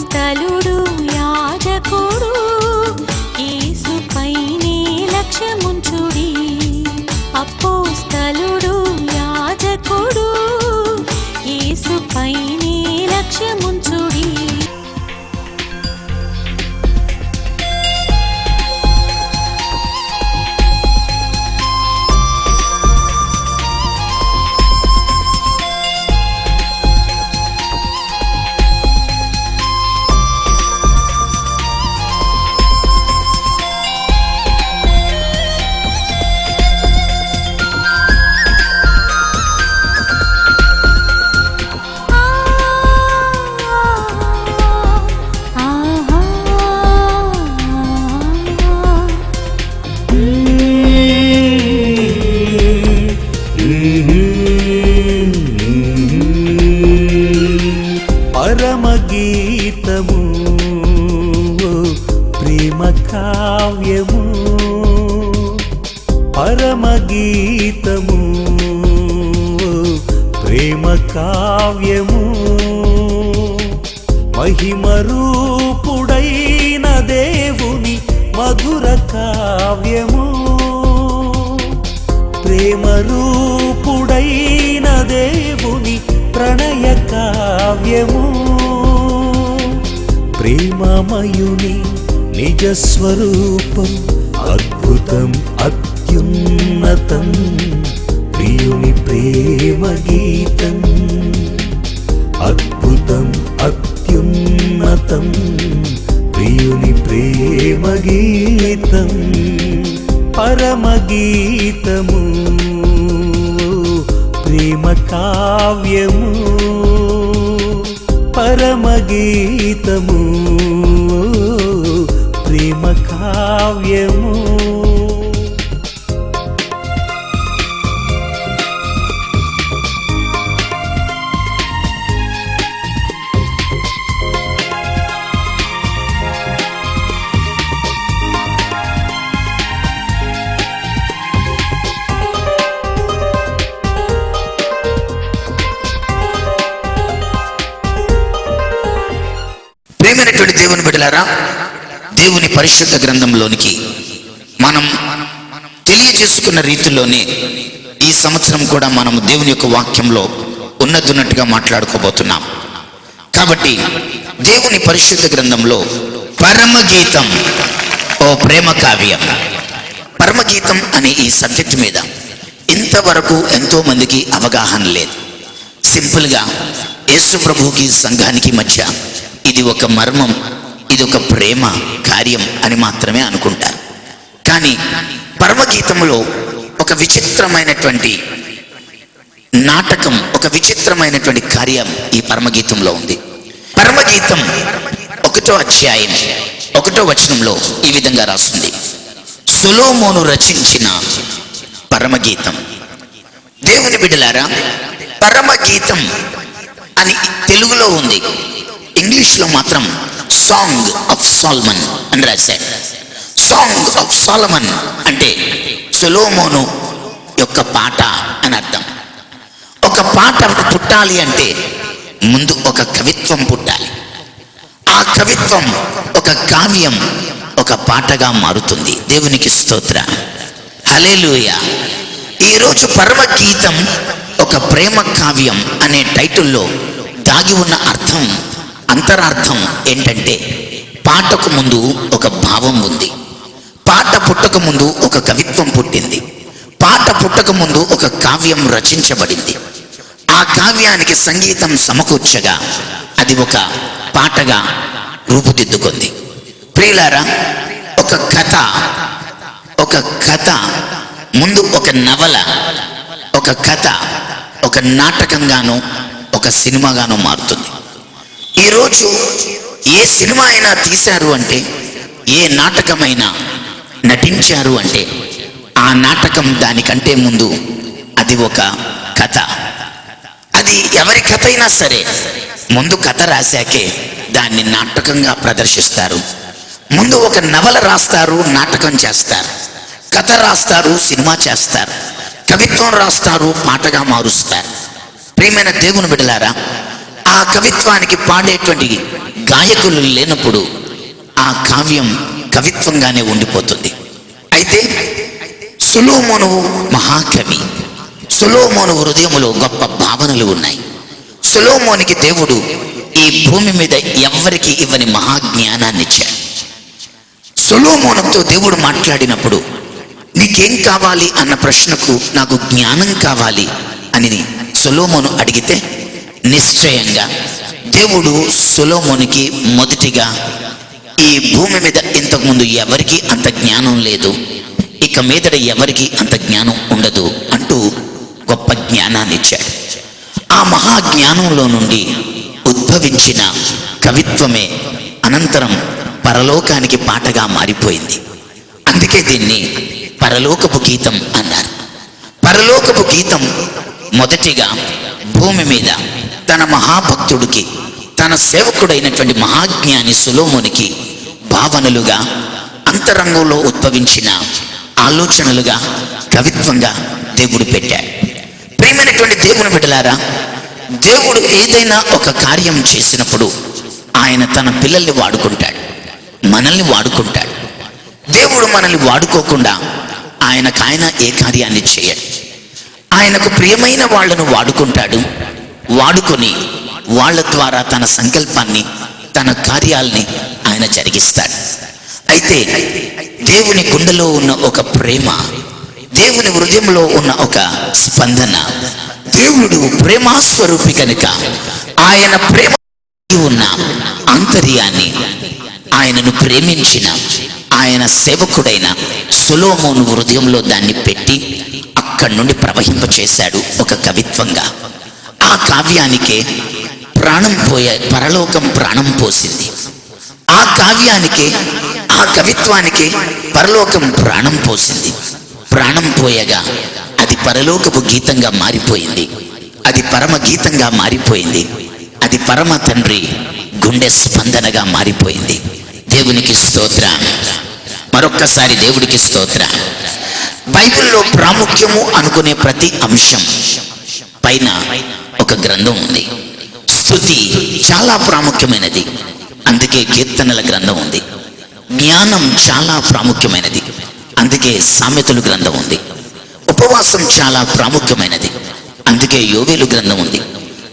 స్థలుడు పరమగీతము ప్రేమ కావ్యము పరమగీతము ప్రేమ కావ్యము మహిమ రూపుడైన దేవుని మధుర కావ్యము. ప్రేమ రూపుడైన దేవుని ప్రణయ కావ్యము. ప్రేమమయుని నిజస్వరూపం అద్భుతం అత్యున్నతం ప్రియుని ప్రేమ గీతం అద్భుతం అత్యున్నతం ప్రియుని ప్రేమ గీతం పరమగీతము. ప్రేమ కావ్యము పరమగీతము. పరిశుద్ధ గ్రంథంలోనికి మనం తెలియజేసుకున్న రీతిలోనే ఈ సంవత్సరం కూడా మనం దేవుని యొక్క వాక్యంలో ఉన్నదున్నట్టుగా మాట్లాడుకోబోతున్నాం. కాబట్టి దేవుని పరిశుద్ధ గ్రంథంలో పరమగీతం ఓ ప్రేమ కావ్యం. పరమగీతం అనే ఈ సబ్జెక్ట్ మీద ఇంతవరకు ఎంతో మందికి అవగాహన లేదు. సింపుల్గా యేసు ప్రభుకి సంఘానికి మధ్య ఇది ఒక మర్మం. ఇది ఒక ప్రేమ కార్యం అని మాత్రమే అనుకుంటారు. కానీ పరమగీతంలో ఒక విచిత్రమైనటువంటి నాటకం ఒక విచిత్రమైనటువంటి కార్యం ఈ పరమగీతంలో ఉంది. పరమగీతం ఒకటో అధ్యాయం ఒకటో వచనంలో ఈ విధంగా రాస్తుంది. సులోమోను రచించిన పరమగీతం. దేవుని బిడ్డలారా పరమగీతం అని తెలుగులో ఉంది. ఇంగ్లీష్లో మాత్రం సాంగ్ ఆఫ్ సాల్మన్ అని రాశారు. సాంగ్ ఆఫ్ సాల్మన్ అంటే సొలోమోను యొక్క పాట అని అర్థం. ఒక పాట పుట్టాలి అంటే ముందు ఒక కవిత్వం పుట్టాలి. ఆ కవిత్వం ఒక కావ్యం ఒక పాటగా మారుతుంది. దేవునికి స్తోత్ర హలేలుయ ఈరోజు పర్వగీతం ఒక ప్రేమ కావ్యం అనే టైటిల్లో దాగి ఉన్న అర్థం అంతరార్థం ఏంటంటే పాటకు ముందు ఒక భావం ఉంది. పాట పుట్టక ముందు ఒక కవిత్వం పుట్టింది. పాట పుట్టక ముందు ఒక కావ్యం రచించబడింది. ఆ కావ్యానికి సంగీతం సమకూర్చగా అది ఒక పాటగా రూపుదిద్దుకుంది. ప్రియులారా ఒక కథ ఒక కథ ముందు ఒక నవల ఒక కథ ఒక నాటకంగాను ఒక సినిమాగాను మారుతుంది. ఈరోజు ఏ సినిమా అయినా తీశారు అంటే ఏ నాటకమైనా నటించారు అంటే ఆ నాటకం దానికంటే ముందు అది ఒక కథ. అది ఎవరి కథ అయినా సరే ముందు కథ రాశాకే దాన్ని నాటకంగా ప్రదర్శిస్తారు. ముందు ఒక నవల రాస్తారు నాటకం చేస్తారు. కథ రాస్తారు సినిమా చేస్తారు. కవిత్వం రాస్తారు పాటగా మారుస్తారు. ప్రియమైన దేవుని బిడలారా ఆ కవిత్వానికి పాడేటువంటి గాయకులు లేనప్పుడు ఆ కావ్యం కవిత్వంగానే ఉండిపోతుంది. అయితే సులోమోను మహాకవి సులోమోను హృదయములో గొప్ప భావనలు ఉన్నాయి. సులోమోనికి దేవుడు ఈ భూమి మీద ఎవ్వరికి ఇవ్వని మహాజ్ఞానాన్ని ఇచ్చాడు. సులోమోనంతో దేవుడు మాట్లాడినప్పుడు నీకేం కావాలి? అన్న ప్రశ్నకు నాకు జ్ఞానం కావాలి అని సులోమోను అడిగితే నిశ్చయంగా. దేవుడు సులోమునికి మొదటిగా ఈ భూమి మీద ఇంతకుముందు ఎవరికి అంత జ్ఞానం లేదు ఇక మీదట ఎవరికి అంత జ్ఞానం ఉండదు అంటూ గొప్ప జ్ఞానాన్ని ఇచ్చాడు. ఆ మహాజ్ఞానంలో నుండి ఉద్భవించిన కవిత్వమే అనంతరం పరలోకానికి పాటగా మారిపోయింది. అందుకే దీన్ని పరలోకపు గీతం అన్నారు. పరలోకపు గీతం మొదటిగా భూమి మీద తన మహాభక్తుడికి తన సేవకుడైనటువంటి మహాజ్ఞాని సులోమునికి భావనలుగా అంతరంగంలో ఉద్భవించిన ఆలోచనలుగా కవిత్వంగా దేవుడు పెట్టాడు. ప్రేమైనటువంటి దేవుని బిడ్డలారా దేవుడు ఏదైనా ఒక కార్యం చేసినప్పుడు ఆయన తన పిల్లల్ని వాడుకుంటాడు మనల్ని వాడుకుంటాడు. దేవుడు మనల్ని వాడుకోకుండా ఆయనకాయన ఏ కార్యాన్ని చేయడు. ఆయనకు ప్రియమైన వాళ్ళను వాడుకుంటాడు వాడుకొని వాళ్ళ ద్వారా తన సంకల్పాన్ని తన కార్యాల్ని ఆయన జరిగిస్తాడు. అయితే దేవుని గుండెలో ఉన్న ఒక ప్రేమ దేవుని హృదయంలో ఉన్న ఒక స్పందన దేవుడు ప్రేమాస్వరూపి కనుక ఆయన ప్రేమ ఉన్న ఆంతర్యాన్ని ఆయనను ప్రేమించిన ఆయన సేవకుడైన సులోమోను హృదయంలో దాన్ని పెట్టి అక్కడి నుండి ప్రవహింపచేశాడు ఒక కవిత్వంగా. ఆ కావ్యానికే ప్రాణం పోయే పరలోకం ప్రాణం పోసింది. ఆ కావ్యానికి ఆ కవిత్వానికి పరలోకం ప్రాణం పోసింది. ప్రాణం పోయగా అది పరలోకపు గీతంగా మారిపోయింది. అది పరమ గీతంగా మారిపోయింది. అది పరమ తండ్రి గుండె స్పందనగా మారిపోయింది. దేవునికి స్తోత్ర. మరొక్కసారి దేవుడికి స్తోత్ర. బైబిల్లో ప్రాముఖ్యము అనుకునే ప్రతి అంశం పైన ఒక గ్రంథం ఉంది. స్థుతి చాలా ప్రాముఖ్యమైనది. అందుకే కీర్తనల గ్రంథం ఉంది. జ్ఞానం చాలా ప్రాముఖ్యమైనది. అందుకే సామెతలు గ్రంథం ఉంది. ఉపవాసం చాలా ప్రాముఖ్యమైనది. అందుకే యోవేలు గ్రంథం ఉంది.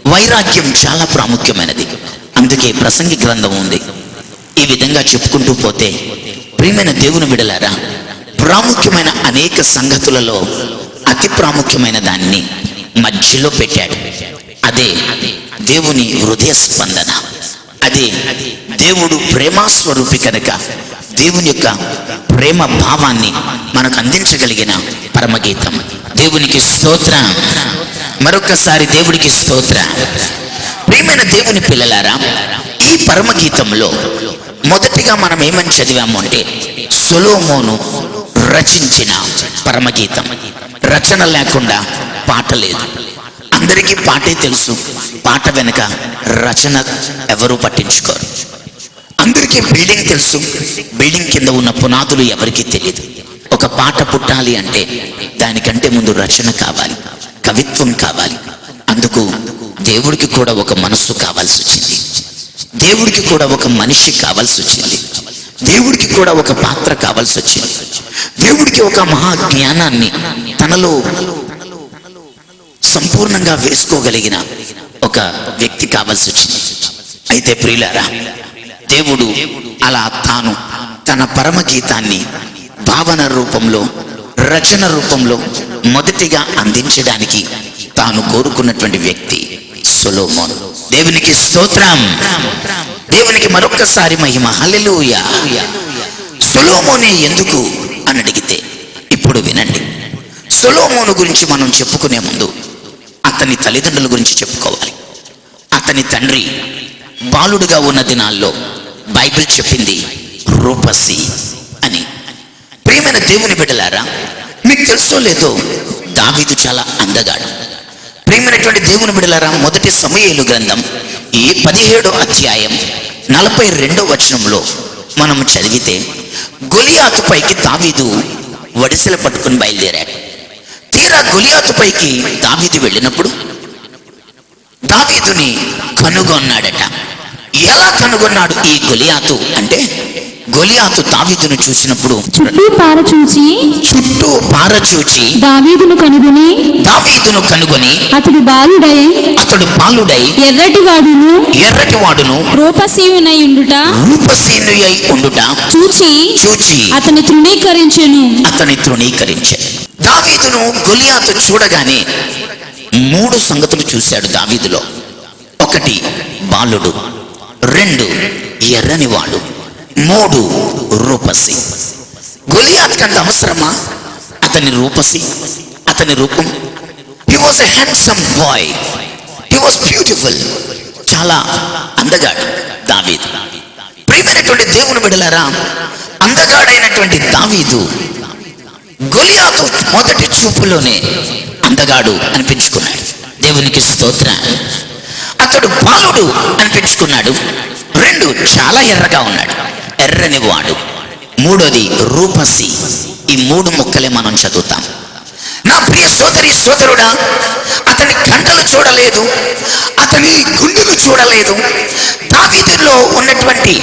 వైరాగ్యం చాలా ప్రాముఖ్యమైనది. అందుకే ప్రసంగి గ్రంథం ఉంది. ఈ విధంగా చెప్పుకుంటూ పోతే ప్రియమైన దేవుని విడలారా ప్రాముఖ్యమైన అనేక సంగతులలో అతి ప్రాముఖ్యమైన దాన్ని మధ్యలో పెట్టాడు. అదే దేవుని హృదయ స్పందన. అదే దేవుడు ప్రేమాస్వరూపి కనుక దేవుని యొక్క ప్రేమ భావాన్ని మనకు అందించగలిగిన పరమగీతం. దేవునికి స్తోత్ర. మరొకసారి దేవుడికి స్తోత్ర. ప్రియమైన దేవుని పిల్లలారా ఈ పరమగీతంలో మొదటిగా మనం ఏమని చదివాము అంటే సొలోమోను రచించిన పరమగీతం. రచన లేకుండా పాట లేదు. అందరికీ పాటే తెలుసు. పాట వెనుక రచన ఎవరు పట్టించుకోరు. అందరికీ బిల్డింగ్ తెలుసు. బిల్డింగ్ కింద ఉన్న పునాదులు ఎవరికీ తెలియదు ఒక పాట పుట్టాలి అంటే దానికంటే ముందు రచన కావాలి. కవిత్వం కావాలి. అందుకు దేవుడికి కూడా ఒక మనస్సు కావాల్సి వచ్చింది. దేవుడికి కూడా ఒక మనిషి కావాల్సి వచ్చింది. దేవుడికి కూడా ఒక పాత్ర కావాల్సి వచ్చింది. దేవుడికి ఒక మహా జ్ఞానాన్ని తనలో సంపూర్ణంగా వేసుకోగలిగిన ఒక వ్యక్తి కావాల్సి వచ్చింది. అయితే ప్రియులారా దేవుడు అలా తాను తన పరమ గీతాన్ని భావన రూపంలో రచన రూపంలో మొదటిగా అందించడానికి తాను కోరుకున్నటువంటి వ్యక్తి సొలోమోన్. దేవునికి స్తోత్రం. దేవునికి మరొక్కసారి మహిమ. హల్లెలూయా. సొలోమోనే ఎందుకు? అని అడిగితే ఇప్పుడు వినండి. సొలోమోను గురించి మనం చెప్పుకునే ముందు అతని తల్లిదండ్రుల గురించి చెప్పుకోవాలి. అతని తండ్రి బాలుడుగా ఉన్న దినాల్లో బైబిల్ చెప్పింది రూపసి అని. ప్రేమైన దేవుని బిడ్డలారా మీకు తెలుసో లేదో దావీదు చాలా అందగాడు. ప్రేమైనటువంటి దేవుని బిడలారా మొదటి సమయలు గ్రంథం ఈ పదిహేడో అధ్యాయం నలభై రెండో వచనంలో మనం చదివితే గొలియాతు పైకి దావీదు వడిసెల పట్టుకుని బయలుదేరాడు. తీరా గొలియాతు పైకి దావీదు వెళ్ళినప్పుడు దావీదుని కనుగొన్నాడట. ఎలా కనుగొన్నాడు ఈ గొలియాతు అంటే గొలియాతు దావీదును చూసినప్పుడు చుట్టూ పారచూచి చుట్టూ పారచూచి దావీదును కనుగొని దావీదును కనుగొని అతడు బాలుడై అతడు పాలుడై ఎర్రటి వాడును ఎర్రటి వాడును రూపసీయునై ఉండుట రూపసీనుయై ఉండుట చూచి చూచి అతని తృణీకరించెను. అతని తృణీకరించే. దావీదును గొలియాతు చూడగానే మూడు సంగతులు చూశాడు దావీదులో. ఒకటి బాలుడు. రెండు ఎర్రని వాడు మూడు రూపసి. గొలియాత్ కంత అవసరమా? అతని రూపసి అతని రూపం. He was a handsome boy he was beautiful చాలా అందగాడు దావీదు. ప్రియమైనటువంటి దేవుని బిడలారా అందగాడైనటువంటి దావీదు గొలియాతు మొదటి చూపులోనే అందగాడు అనిపించుకున్నాడు. దేవునికి స్తోత్ర. అతడు బాలుడు అనిపించుకున్నాడు. రెండు చాలా ఎర్రగా ఉన్నాడు. ఎర్రని వాడు. మూడోది రూపసి. ఈ మూడు ముక్కలే మనం చదువుతాం. నా ప్రియ సోదరి సోదరుడా అతని కంటలు చూడలేదు అతని గుండెలు చూడలేదు దావీదులో ఉన్నటువంటి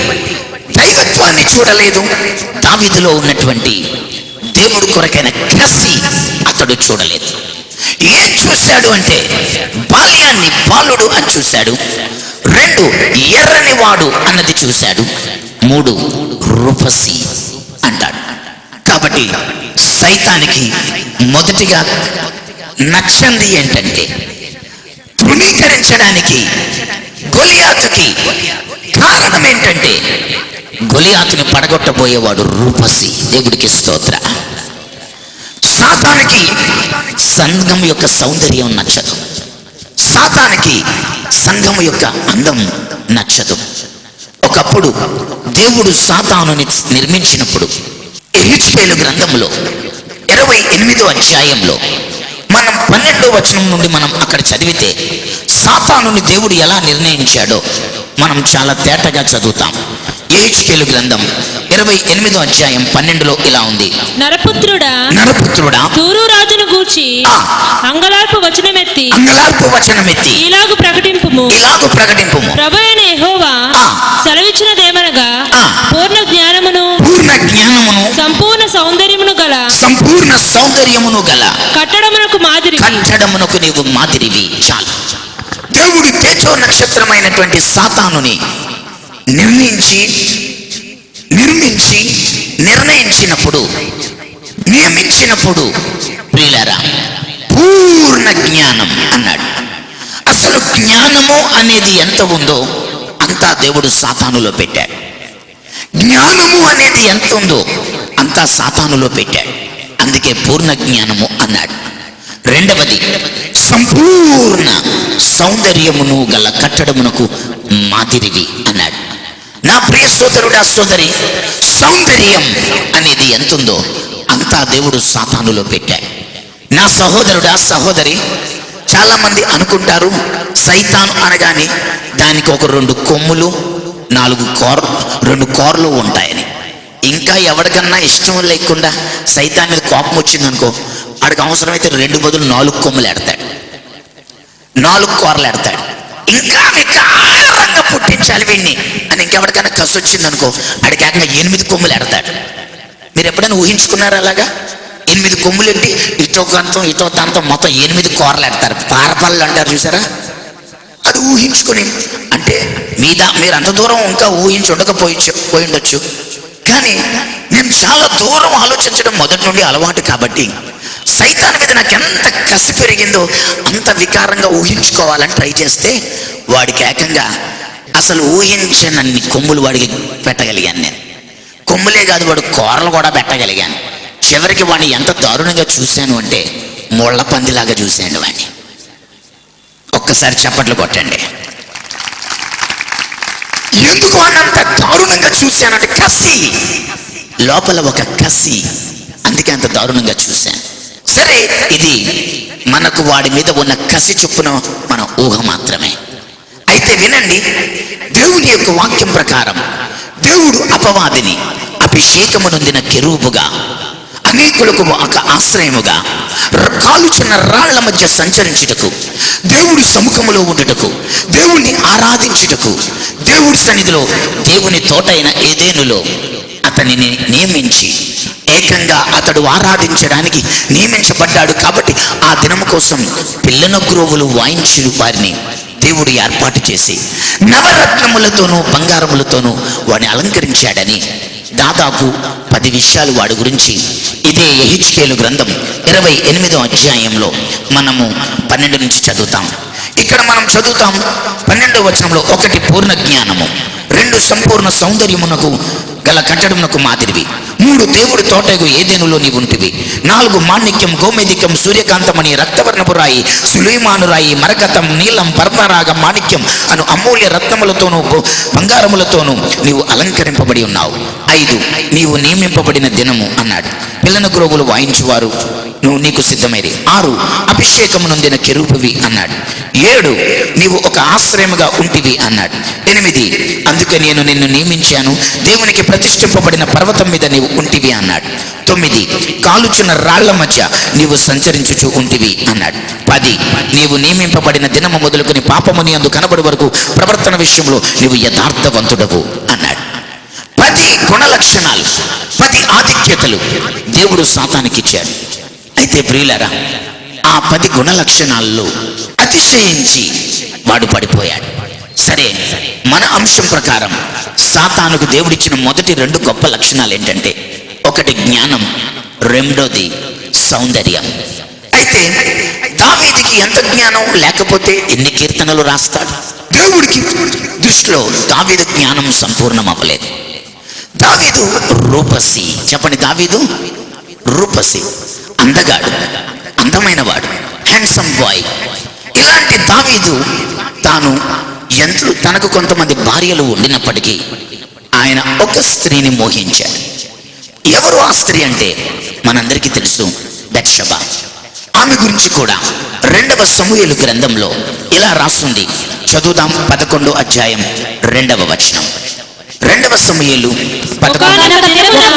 దైవత్వాన్ని చూడలేదు దావీదులో ఉన్నటువంటి దేవుడు కొరకైన కసి అతడు చూడలేదు. ఏం చూశాడు అంటే బాల్యాన్ని బాలుడు అని చూశాడు రెండు ఎర్రని వాడు అన్నది చూశాడు. మూడు రూపసి అంటాడు. కాబట్టి సైతానికి మొదటిగా నచ్చంది ఏంటంటే తృణీకరించడానికి గొలియాతుకి కారణం ఏంటంటే గొలియాతుని పడగొట్టబోయేవాడు రూపసి దేవుడికి స్తోత్ర. సాతానికి సంఘం యొక్క సౌందర్యం నచ్చదు. సాతానికి సంఘం యొక్క అందం నచ్చదు. ఒకప్పుడు దేవుడు సాతానుని నిర్మించినప్పుడు ఎహిచ్కేలు గ్రంథంలో ఇరవై ఎనిమిదో అధ్యాయంలో మనం పన్నెండో వచనం నుండి మనం అక్కడ చదివితే సాతానుని దేవుడు ఎలా నిర్ణయించాడో మనం చాలా తేటగా చదువుతాం ఏహెచ్కేలు గ్రంథం ఇరవై ఎనిమిదో అధ్యాయం పన్నెండులో ఇలా ఉంది నరపుత్రుడా నరపుత్రుడా తూరు రాజును గూర్చి. అంగలార్పు వచనమెత్తి అంగలార్పు వచనమెత్తి ఇలాగు ప్రకటింపుము ఇలాగ ప్రకటింపుము ప్రభు అయిన యెహోవా ఆ. సౌందర్యమును గల కట్టడమునకు మాదిరి కట్టడమునకు నీవు మాదిరివి. చాలు. దేవుడు తేజో నక్షత్రమైనటువంటి సాతానుని నిర్మించి నిర్మించి నిర్ణయించినప్పుడు నియమించినప్పుడు ప్రియులారా పూర్ణ జ్ఞానం అన్నాడు. అసలు జ్ఞానము అనేది ఎంత ఉందో అంతా దేవుడు సాతానులో పెట్టాడు. జ్ఞానము అనేది ఎంత ఉందో అంతా సాతానులో పెట్టాడు. అందుకే పూర్ణ జ్ఞానము అన్నాడు. రెండవది సంపూర్ణ సౌందర్యమును గల కట్టడమునకు మాదిరివి అన్నాడు. నా ప్రియ సోదరుడా సోదరి సౌందర్యం అనేది ఎంతుందో అంతా దేవుడు సాతానులో పెట్టాడు. నా సహోదరుడా సహోదరి చాలా మంది అనుకుంటారు సైతాను అనగానే దానికి ఒక రెండు కొమ్ములు నాలుగు కోర రెండు కార్లు ఉంటాయని. ఇంకా ఎవరికన్నా ఇష్టం లేకుండా సైతాన్ మీద కోపం వచ్చిందనుకో ఆడికి అవసరమైతే రెండు బదులు నాలుగు కొమ్ములు ఎడతాడు నాలుగు కూరలు ఎడతాడు ఇంకా వికారంగా పుట్టించాలి వీడిని అని ఇంకెవరికైనా కసి వచ్చిందనుకో ఆడికి ఏకంగా ఎనిమిది కొమ్ములు ఎడతాడు మీరు ఎప్పుడైనా ఊహించుకున్నారా అలాగా? ఎనిమిది కొమ్ములు ఎట్టి ఇటో కంతం ఇటో తంతం మొత్తం ఎనిమిది కూరలు ఎడతారు పారపళ్ళు అంటారు చూసారా? అది ఊహించుకుని అంటే మీద మీరు అంత దూరం ఇంకా ఊహించి ఉండకపోయి పోయి ఉండొచ్చు కానీ నేను చాలా దూరం ఆలోచించడం మొదటి నుండి అలవాటు కాబట్టి సైతాన్ మీద నాకు ఎంత కసి పెరిగిందో అంత వికారంగా ఊహించుకోవాలని ట్రై చేస్తే వాడికి ఏకంగా అసలు ఊహించనన్ని కొమ్ములు వాడికి పెట్టగలిగాను నేను. కొమ్ములే కాదు వాడు కూరలు కూడా పెట్టగలిగాను. చివరికి వాడిని ఎంత దారుణంగా చూశాను అంటే ముళ్ళ పందిలాగా చూశాను వాడిని. ఒక్కసారి చప్పట్లు కొట్టండి. ఎందుకు అన్నంత దారుణంగా చూశానంటే కసి? లోపల ఒక కసి. అందుకే అంత దారుణంగా చూశాను. సరే ఇది మనకు వాడి మీద ఉన్న కసి చొప్పున మన ఊహ మాత్రమే. అయితే వినండి దేవుని యొక్క వాక్యం ప్రకారం దేవుడు అపవాదిని అభిషేకము నొందిన కెరూపుగా అనేకులకు ఒక ఆశ్రయముగా ర- కాలుచున్న రాళ్ళ మధ్య సంచరించుటకు దేవుడి సముఖములో ఉండుటకు దేవుణ్ణి ఆరాధించుటకు దేవుడి సన్నిధిలో దేవుని తోటైన ఏదేనులో అతనిని నియమించి ఏకంగా అతడు ఆరాధించడానికి నియమించబడ్డాడు కాబట్టి ఆ దినము కోసం పిల్లన గ్రోవులు వాయించి వారిని దేవుడు ఏర్పాటు చేసి నవరత్నములతోనూ బంగారములతోనూ వాడిని అలంకరించాడని దాదాపు పది విషయాలు వాడి గురించి ఇదే ఎహిచ్కేలు గ్రంథం ఇరవై ఎనిమిదో అధ్యాయంలో మనము పన్నెండు నుంచి చదువుతాం. ఇక్కడ మనం చదువుతాం పన్నెండవ వచనంలో ఒకటి పూర్ణ జ్ఞానము రెండు సంపూర్ణ సౌందర్యమునకు గల కట్టడమునకు మాదిరివి. మూడు దేవుడి తోటకు ఏదేనులో నీవు ఉంటివి. నాలుగు మాణిక్యం గోమేదికం సూర్యకాంతమని రక్తవర్ణపు రాయి సులీమాను రాయి మరకతం నీలం పర్మరాగం మాణిక్యం అను అమూల్య రత్నములతోనూ బంగారములతోనూ నీవు అలంకరింపబడి ఉన్నావు. ఐదు నీవు నియమింపబడిన దినము అన్నాడు. తెల్లని గ్రోగులు వాయించువారు. నువ్వు నీకు సిద్ధమైరి. ఆరు అభిషేకము నొందిన కెరూపువి అన్నాడు. ఏడు నీవు ఒక ఆశ్రయముగా ఉంటివి అన్నాడు. ఎనిమిది అందుకే నేను నిన్ను నియమించాను. దేవునికి ప్రతిష్ఠింపబడిన పర్వతం మీద నీవు ఉంటివి అన్నాడు. తొమ్మిది కాలుచున్న రాళ్ళ మధ్య నీవు సంచరించుచు ఉంటివి అన్నాడు. పది నీవు నియమింపబడిన దినము మొదలుకొని పాపముని అందు కనబడి వరకు ప్రవర్తన విషయంలో నీవు యథార్థవంతుడవు అన్నాడు. పది గుణ లక్షణాలు పది ఆధిక్యతలు. దేవుడు సాతానికి ఇచ్చాడు అయితే ప్రియులరా ఆ పది గుణ లక్షణాల్లో అతిశయించి వాడు పడిపోయాడు. సరే మన అంశం ప్రకారం సాతానుకు దేవుడిచ్చిన మొదటి రెండు గొప్ప లక్షణాలు ఏంటంటే ఒకటి జ్ఞానం రెండోది సౌందర్యం. అయితే దావీదికి ఎంత జ్ఞానం లేకపోతే ఎన్ని కీర్తనలు రాస్తాడు? దేవుడికి దృష్టిలో దావీదు జ్ఞానం సంపూర్ణం అవ్వలేదు దావీదు రూపసి చెప్పండి దావీదు. రూపసి అందగాడు అందమైన వాడు హ్యాండ్సమ్ బాయ్ ఇలాంటి దావీదు తాను ఎంతలు తనకు కొంతమంది భార్యలు ఉండినప్పటికీ ఆయన ఒక స్త్రీని మోహించాడు. ఎవరు ఆ స్త్రీ అంటే? మనందరికీ తెలుసు బెత్షబ. ఆమె గురించి కూడా రెండవ సమూహలు గ్రంథంలో ఇలా రాస్తుంది చదువుదాం పదకొండో అధ్యాయం రెండవ వచనం. రెండవ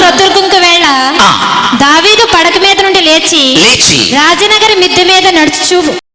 ప్రొద్దుకుంక వేళ ఆ. దావీదు పడక మీద నుండి లేచి లేచి రాజనగరి మిద్దె మీద నడుచు